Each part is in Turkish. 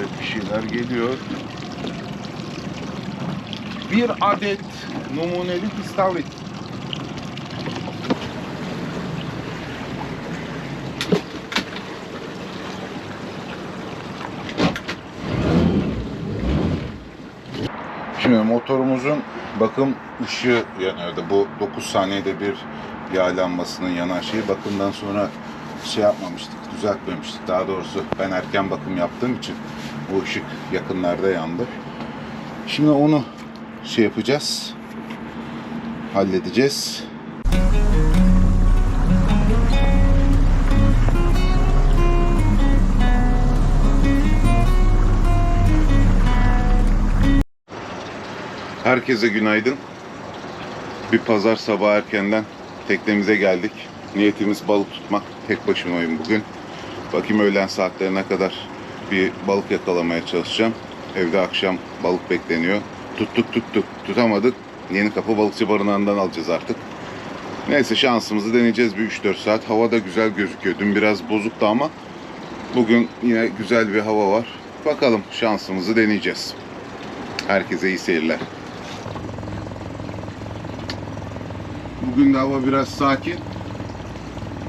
Evet bir şeyler geliyor. Bir adet numunelik istavrit. Şimdi motorumuzun bakım ışığı yanıyordu. Bu 9 saniyede bir yağ lambasının yanan şeyi bakımdan sonra şey yapmamıştık, düzeltmemiştik. Daha doğrusu ben erken bakım yaptığım için bu ışık yakınlarda yandı. Şimdi onu şey yapacağız. Halledeceğiz. Herkese günaydın. Bir pazar sabahı erkenden teknemize geldik. Niyetimiz balık tutmak. Tek başımayım bugün. Bakayım öğlen saatlerine kadar bir balık yakalamaya çalışacağım. Evde akşam balık bekleniyor. Tuttuk tuttuk tutamadık. Yeni Kapı Balıkçı Barınağı'ndan alacağız artık. Neyse şansımızı deneyeceğiz bir 3-4 saat. Hava da güzel gözüküyor. Dün biraz bozuktu ama bugün yine güzel bir hava var. Bakalım şansımızı deneyeceğiz. Herkese iyi seyirler. Bugün de hava biraz sakin.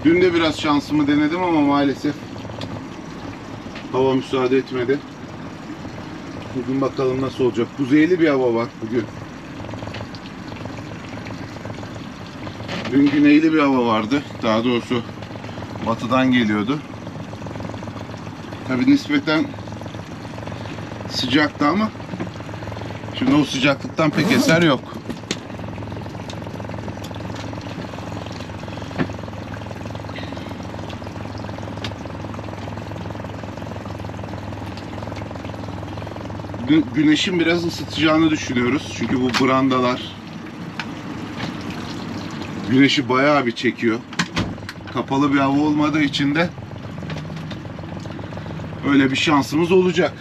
Dün de biraz şansımı denedim ama maalesef hava müsaade etmedi. Bugün bakalım nasıl olacak. Kuzeyli bir hava var bugün. Dün güneyli bir hava vardı. Daha doğrusu batıdan geliyordu. Tabi nispeten sıcaktı ama şimdi o sıcaklıktan pek eser yok. Güneşin biraz ısıtacağını düşünüyoruz. Çünkü bu brandalar güneşi bayağı bir çekiyor. Kapalı bir hava olmadığı için de öyle bir şansımız olacak.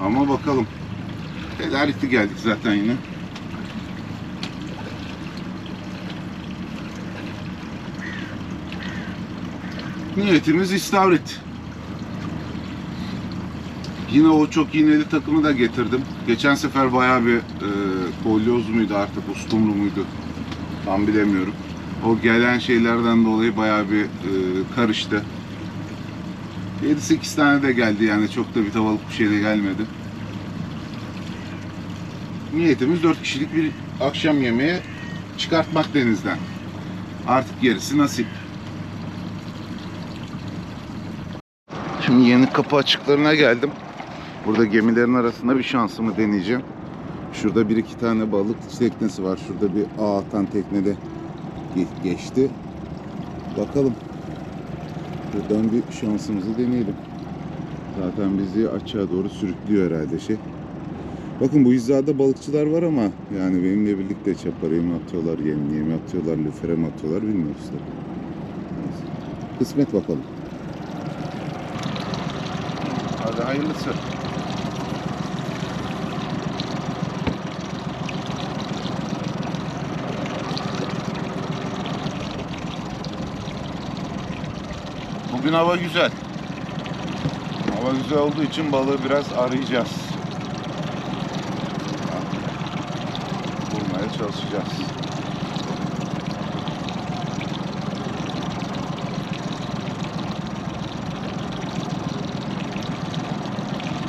Ama bakalım. Tedarikli geldik zaten yine. Niyetimiz istavrit. Yine o çok iğneli takımı da getirdim. Geçen sefer bayağı bir e, kolyoz muydu artık ustumru muydu tam bilemiyorum. O gelen şeylerden dolayı bayağı bir e, karıştı. 7-8 tane de geldi yani çok da bir tavalık bir şey de gelmedi. Niyetimiz 4 kişilik bir akşam yemeği çıkartmak denizden. Artık gerisi nasip. Şimdi yeni kapı açıklarına geldim. Burada gemilerin arasında bir şansımı deneyeceğim. Şurada bir iki tane balık teknesi var. Şurada bir ağ atan teknede ge- geçti. Bakalım. Buradan bir şansımızı deneyelim. Zaten bizi açığa doğru sürüklüyor herhalde şey. Bakın bu hizada balıkçılar var ama yani benimle birlikte çaparıya mı atıyorlar, yemliğe mi atıyorlar, lüfere mi atıyorlar bilmiyoruz. Neyse. Kısmet bakalım. Hadi hayırlısı. Bugün hava güzel. Hava güzel olduğu için balığı biraz arayacağız. Bulmaya çalışacağız.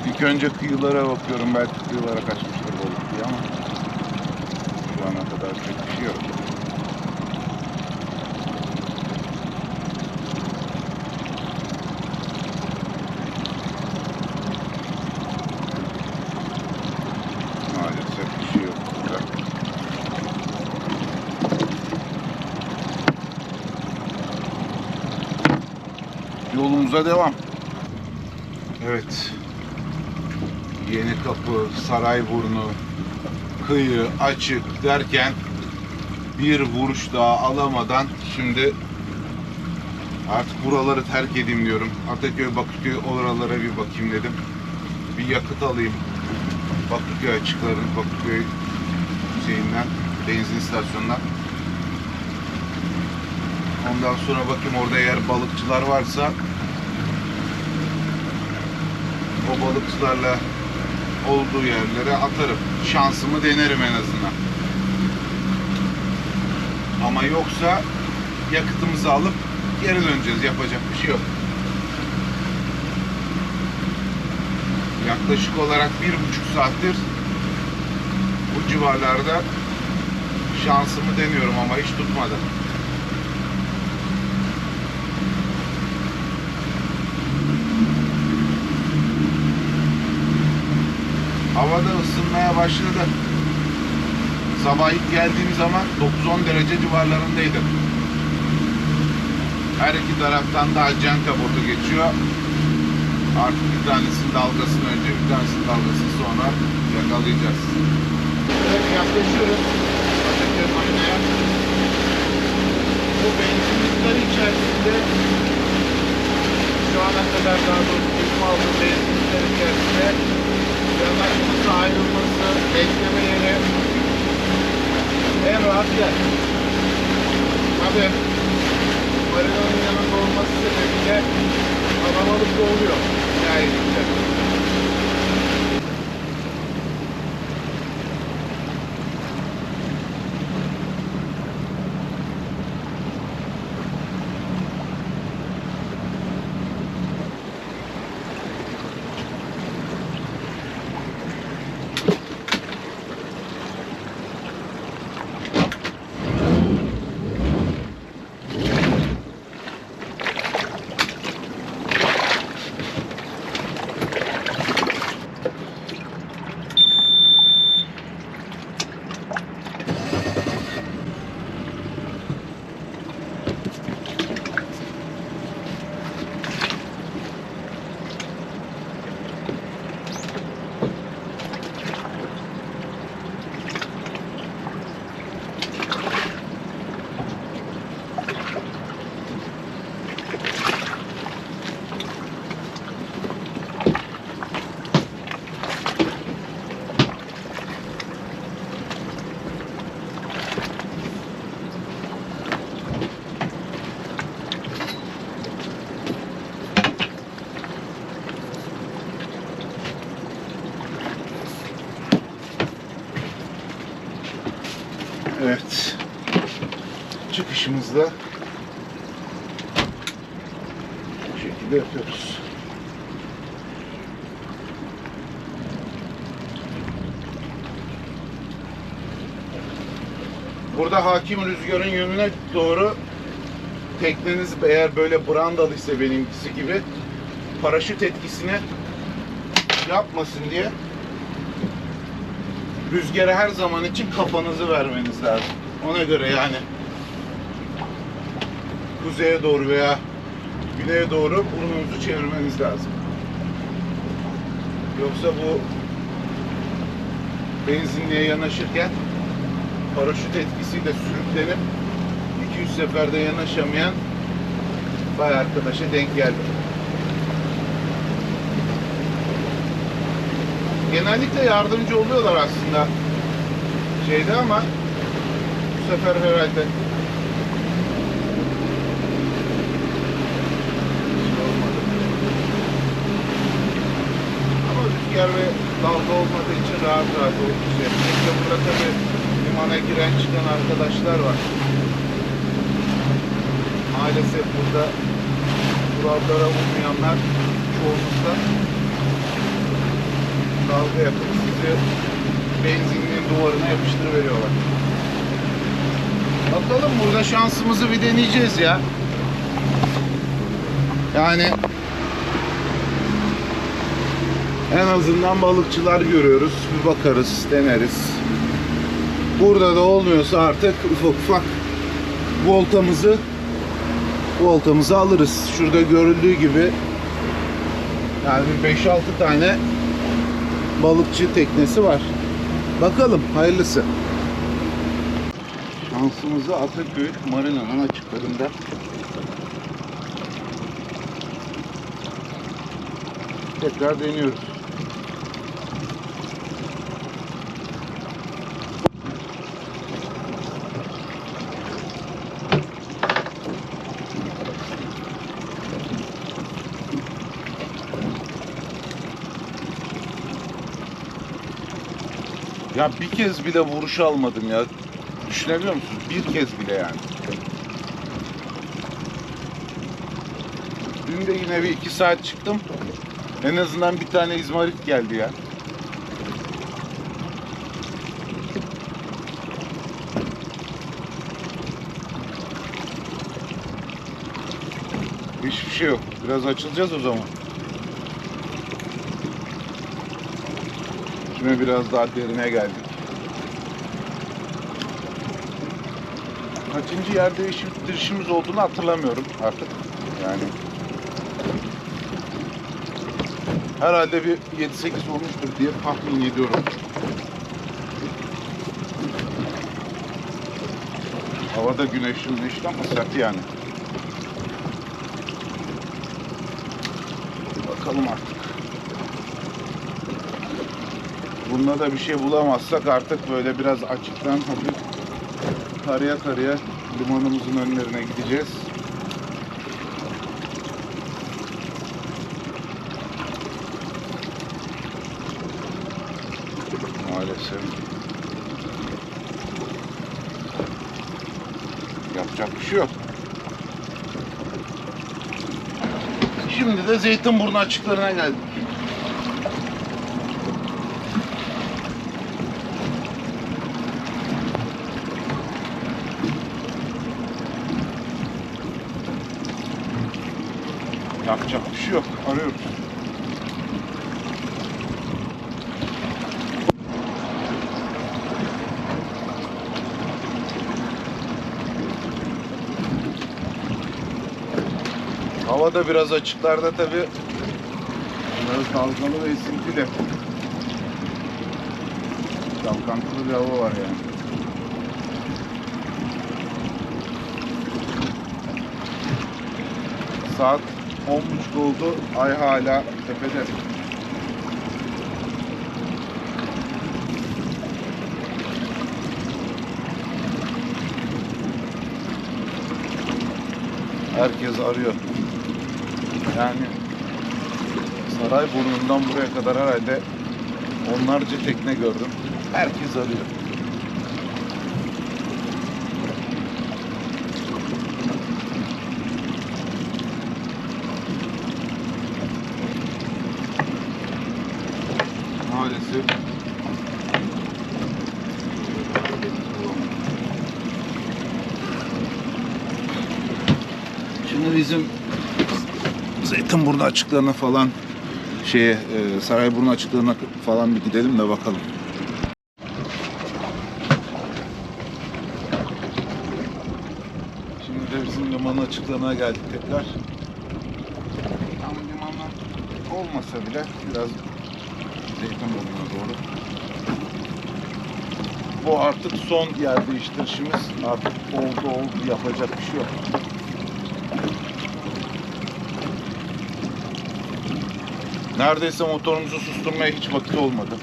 İlk önce kıyılara bakıyorum. Belki kıyılara kaçmıştır balık diye ama şu ana kadar pek bir şey yok. Maalesef bir şey yok burada. Yolumuza devam. Evet. Yeni kapı, Sarayburnu, kıyı, açık derken bir vuruş daha alamadan şimdi artık buraları terk edeyim diyorum. Ataköy, Bakırköy oralara bir bakayım dedim. Bir yakıt alayım. Bakırköy açıkların, Bakırköy şeyinden, benzin istasyonundan. Ondan sonra bakayım orada eğer balıkçılar varsa o balıkçılarla olduğu yerlere atarım. Şansımı denerim en azından. Ama yoksa yakıtımızı alıp geri döneceğiz. Yapacak bir şey yok. Yaklaşık olarak bir buçuk saattir bu civarlarda şansımı deniyorum ama hiç tutmadı. Hava da ısınmaya başladı. Sabah ilk geldiğim zaman 9-10 derece civarlarındaydı. Her iki taraftan da Alcenka botu geçiyor. Artık bir tanesinin dalgasını önce bir tanesinin dalgasını sonra yakalayacağız. Evet yaklaşıyoruz. Atatürk Marina'ya. Bu benzinlikler içerisinde şu ana kadar daha doğrusu benim aldığım benzinlikler içerisinde yanaşması, ayrılması, bekleme yeri en rahat yer. Tabii marinanın yanında olması sebebiyle kalabalık da oluyor. Nihayetinde. Evet. Çıkışımızda bu şekilde yapıyoruz. Burada hakim rüzgarın yönüne doğru tekneniz eğer böyle brandalıysa benimkisi gibi paraşüt etkisini yapmasın diye rüzgara her zaman için kafanızı vermeniz lazım. Ona göre yani kuzeye doğru veya güneye doğru burnunuzu çevirmeniz lazım. Yoksa bu benzinliğe yanaşırken paraşüt etkisiyle sürüklenip 200 seferde yanaşamayan bay arkadaşa denk geldi. genellikle yardımcı oluyorlar aslında şeyde ama bu sefer herhalde şey olmadı. Ama rüzgar ve dalga olmadığı için rahat rahat oldu. Şey. İşte burada tabi limana giren çıkan arkadaşlar var. Maalesef burada kurallara uymayanlar çoğunlukla dalga yapıp sizi benzinliğin duvarına yapıştırıveriyorlar. Bakalım burada şansımızı bir deneyeceğiz ya. Yani en azından balıkçılar görüyoruz. Bir bakarız, deneriz. Burada da olmuyorsa artık ufak ufak voltamızı voltamızı alırız. Şurada görüldüğü gibi yani bir 5-6 tane balıkçı teknesi var. Bakalım hayırlısı. Şansımızı Ataköy Marina'nın açıklarında tekrar deniyoruz. Ya bir kez bile vuruş almadım ya. Düşünebiliyor musunuz? Bir kez bile yani. Dün de yine bir iki saat çıktım. En azından bir tane izmarit geldi ya. Hiçbir şey yok. Biraz açılacağız o zaman. Şimdi biraz daha derine geldik. Kaçıncı yer değiştirişimiz olduğunu hatırlamıyorum artık. Yani herhalde bir 7-8 olmuştur diye tahmin ediyorum. Havada güneşli güneşli ama sert yani. Bakalım artık. Bunda da bir şey bulamazsak artık böyle biraz açıktan hafif karaya karaya limanımızın önlerine gideceğiz. Maalesef. Yapacak bir şey yok. Şimdi de Zeytinburnu açıklarına geldik. Yapacak bir şey yok. Arıyoruz. Hava da biraz açıklarda tabi. Biraz dalgalı ve esintili. Çalkantılı bir hava var yani. Saat 10.30 oldu. Ay hala tepede. Herkes arıyor. Yani Sarayburnu'ndan buraya kadar herhalde onlarca tekne gördüm. Herkes arıyor. Maalesef Şimdi bizim Zeytinburnu açıklarına falan şeye e, Sarayburnu açıklarına falan bir gidelim de bakalım. Şimdi de bizim liman açıklarına geldik tekrar. Tam limanlar olmasa bile biraz Zeytinburnu'na doğru. Bu artık son yer değiştirişimiz. Artık oldu oldu yapacak bir şey yok. Neredeyse motorumuzu susturmaya hiç vakit olmadı.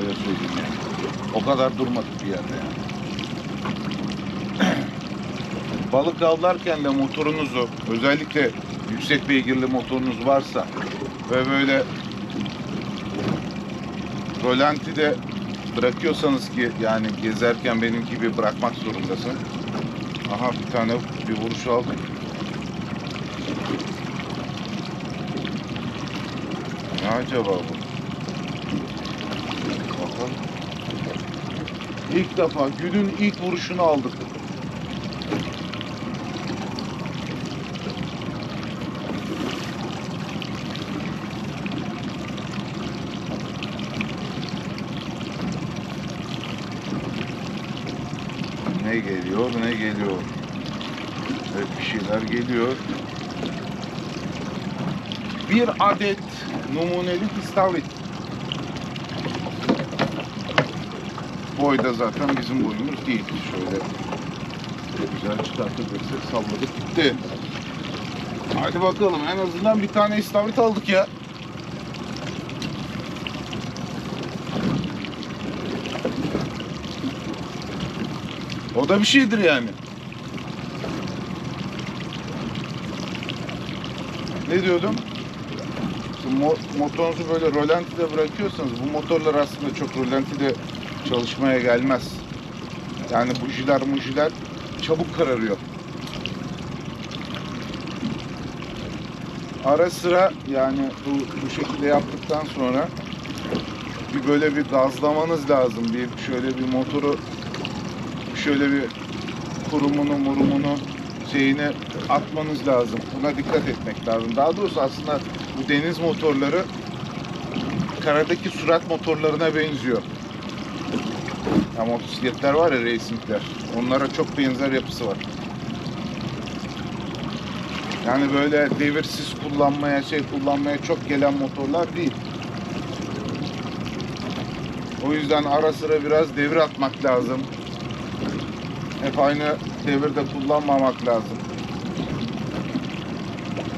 Öyle söyleyeyim yani. O kadar durmadık bir yerde yani. Balık avlarken de motorunuzu özellikle yüksek beygirli motorunuz varsa ve böyle rolantide bırakıyorsanız ki yani gezerken benim gibi bırakmak zorundasın. Aha bir tane bir vuruş aldık. Ne acaba bu? Bakalım. İlk defa günün ilk vuruşunu aldık. Ne geliyor, ne geliyor? Evet bir şeyler geliyor. Bir adet numunelik istavrit. Boyda zaten bizim boyumuz değil. Şöyle güzel çıkartabilirsek salladık gitti. Hadi bakalım en azından bir tane istavrit aldık ya. O da bir şeydir yani. Ne diyordum? Mo- motorunuzu böyle rolantide bırakıyorsanız bu motorlar aslında çok rolantide çalışmaya gelmez. Yani bujiler mujiler çabuk kararıyor. Ara sıra yani bu, bu şekilde yaptıktan sonra bir böyle bir gazlamanız lazım. Bir şöyle bir motoru şöyle bir kurumunu murumunu şeyini atmanız lazım. Buna dikkat etmek lazım. Daha doğrusu aslında bu deniz motorları karadaki sürat motorlarına benziyor. Ya motosikletler var ya racingler. Onlara çok benzer yapısı var. Yani böyle devirsiz kullanmaya, şey kullanmaya çok gelen motorlar değil. O yüzden ara sıra biraz devir atmak lazım. Hep aynı devirde kullanmamak lazım.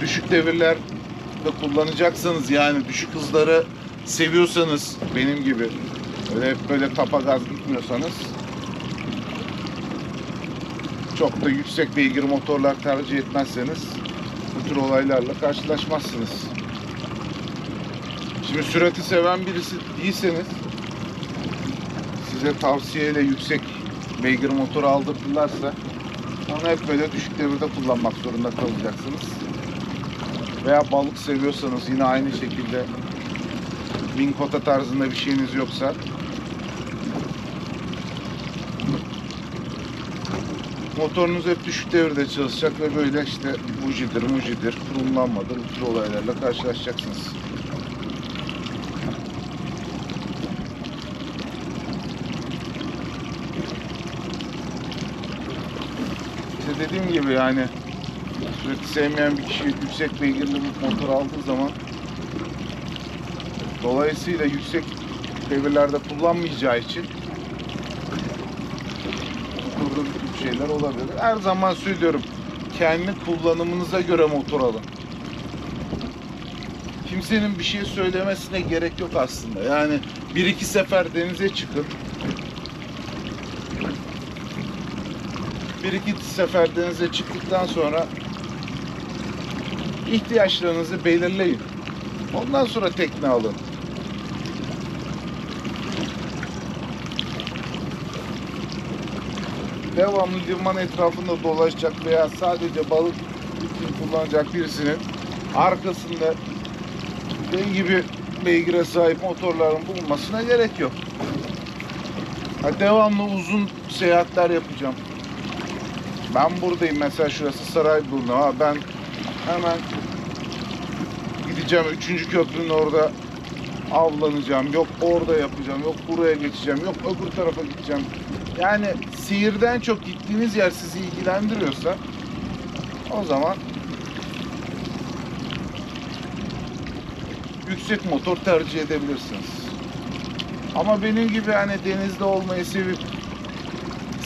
Düşük devirler de kullanacaksanız yani düşük hızları seviyorsanız benim gibi öyle hep böyle tapa gaz gitmiyorsanız çok da yüksek beygir motorlar tercih etmezseniz bu tür olaylarla karşılaşmazsınız. Şimdi sürati seven birisi değilseniz size tavsiyeyle yüksek beygir motoru aldırdılarsa onu hep böyle düşük devirde kullanmak zorunda kalacaksınız. Veya balık seviyorsanız yine aynı şekilde Wing Kota tarzında bir şeyiniz yoksa motorunuz hep düşük devirde çalışacak ve böyle işte bujidir, mujidir, kurumlanmadır bu tür olaylarla karşılaşacaksınız. İşte dediğim gibi yani sürekli sevmeyen bir kişi yüksek beygirli bir motor aldığı zaman dolayısıyla yüksek devirlerde kullanmayacağı için tür şeyler olabilir. Her zaman söylüyorum kendi kullanımınıza göre motor alın. Kimsenin bir şey söylemesine gerek yok aslında. Yani bir iki sefer denize çıkın. bir iki sefer denize çıktıktan sonra ihtiyaçlarınızı belirleyin. Ondan sonra tekne alın. Devamlı liman etrafında dolaşacak veya sadece balık için kullanacak birisinin arkasında benim gibi beygire sahip motorların bulunmasına gerek yok. Ha, devamlı uzun seyahatler yapacağım. Ben buradayım mesela şurası Sarayburnu. Ha ben hemen gideceğim 3. köprünün orada avlanacağım. Yok orada yapacağım. Yok buraya geçeceğim. Yok öbür tarafa gideceğim. Yani sihirden çok gittiğiniz yer sizi ilgilendiriyorsa o zaman yüksek motor tercih edebilirsiniz. Ama benim gibi hani denizde olmayı sevip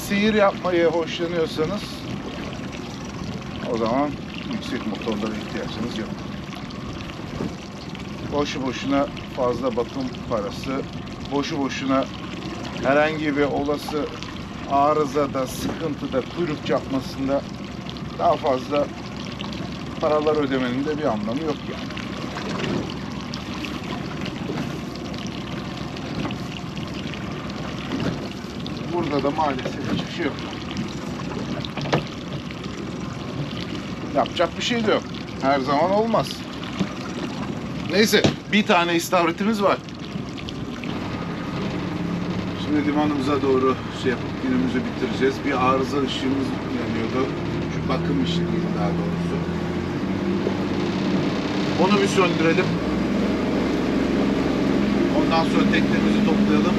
seyir yapmayı hoşlanıyorsanız o zaman yüksek motorlara ihtiyacınız yok. Boşu boşuna fazla bakım parası, boşu boşuna herhangi bir olası arızada, sıkıntıda, kuyruk çapmasında daha fazla paralar ödemenin de bir anlamı yok yani. Burada da maalesef hiçbir şey yok. Yapacak bir şey de yok. Her zaman olmaz. Neyse bir tane istavritimiz var. Şimdi limanımıza doğru şey yapıp günümüzü bitireceğiz. Bir arıza ışığımız yanıyordu. Şu bakım ışığı daha doğrusu. Onu bir söndürelim. Ondan sonra teknemizi toplayalım.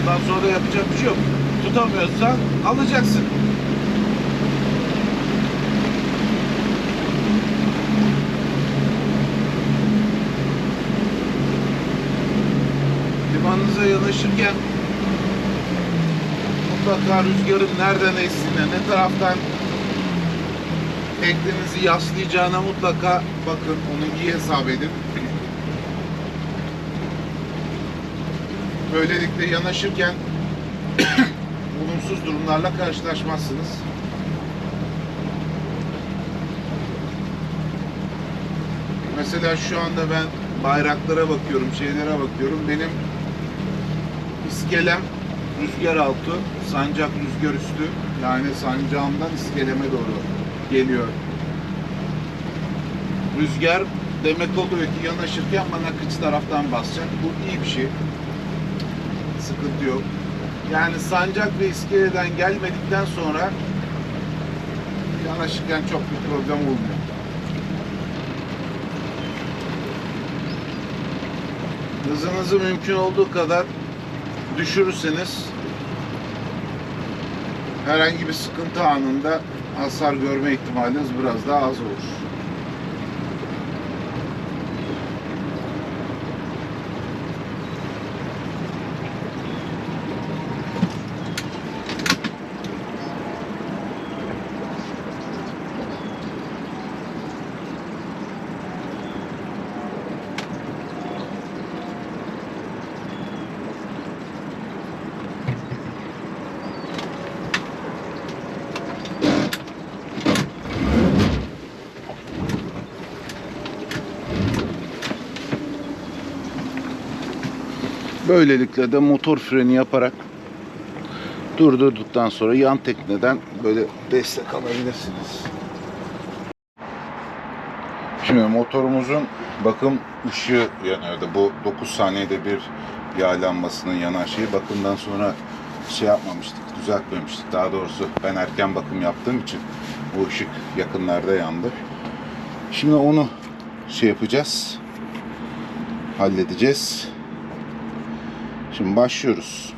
Ondan sonra da yapacak bir şey yok. Tutamıyorsan alacaksın. Limanınıza yanaşırken mutlaka rüzgarın nereden estiğine, ne taraftan teknenizi yaslayacağına mutlaka bakın. Onu iyi hesap edin. Böylelikle yanaşırken olumsuz durumlarla karşılaşmazsınız. Mesela şu anda ben bayraklara bakıyorum, şeylere bakıyorum. Benim iskelem rüzgar altı, sancak rüzgar üstü. Yani sancağımdan iskeleme doğru geliyor. Rüzgar demek oluyor ki yanaşırken bana kıç taraftan basacak. Bu iyi bir şey. Sıkıntı yok. Yani sancak ve iskeleden gelmedikten sonra yanaşırken çok bir problem olmuyor. Hızınızı mümkün olduğu kadar düşürürseniz herhangi bir sıkıntı anında hasar görme ihtimaliniz biraz daha az olur. Böylelikle de motor freni yaparak durdurduktan sonra yan tekneden böyle destek alabilirsiniz. Şimdi motorumuzun bakım ışığı yanıyordu. Bu 9 saniyede bir yağ lambasının yanan şeyi bakımdan sonra şey yapmamıştık, düzeltmemiştik. Daha doğrusu ben erken bakım yaptığım için bu ışık yakınlarda yandı. Şimdi onu şey yapacağız. Halledeceğiz. Şimdi başlıyoruz.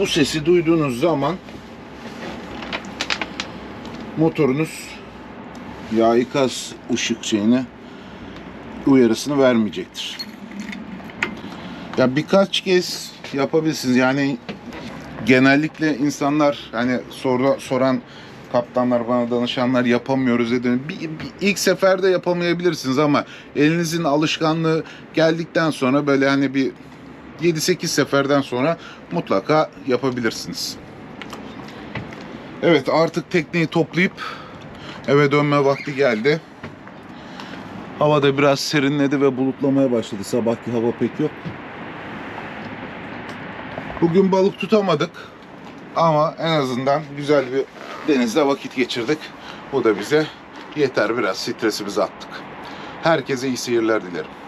Bu sesi duyduğunuz zaman motorunuz yağ ikaz ışık şeyine uyarısını vermeyecektir. Ya birkaç kez yapabilirsiniz. Yani genellikle insanlar hani soru, soran kaptanlar bana danışanlar yapamıyoruz dedi. Bir, bir- ilk seferde yapamayabilirsiniz ama elinizin alışkanlığı geldikten sonra böyle hani bir 7-8 seferden sonra mutlaka yapabilirsiniz. Evet artık tekneyi toplayıp eve dönme vakti geldi. Hava da biraz serinledi ve bulutlamaya başladı. Sabahki hava pek yok. Bugün balık tutamadık. Ama en azından güzel bir denizde vakit geçirdik. Bu da bize yeter biraz stresimizi attık. Herkese iyi seyirler dilerim.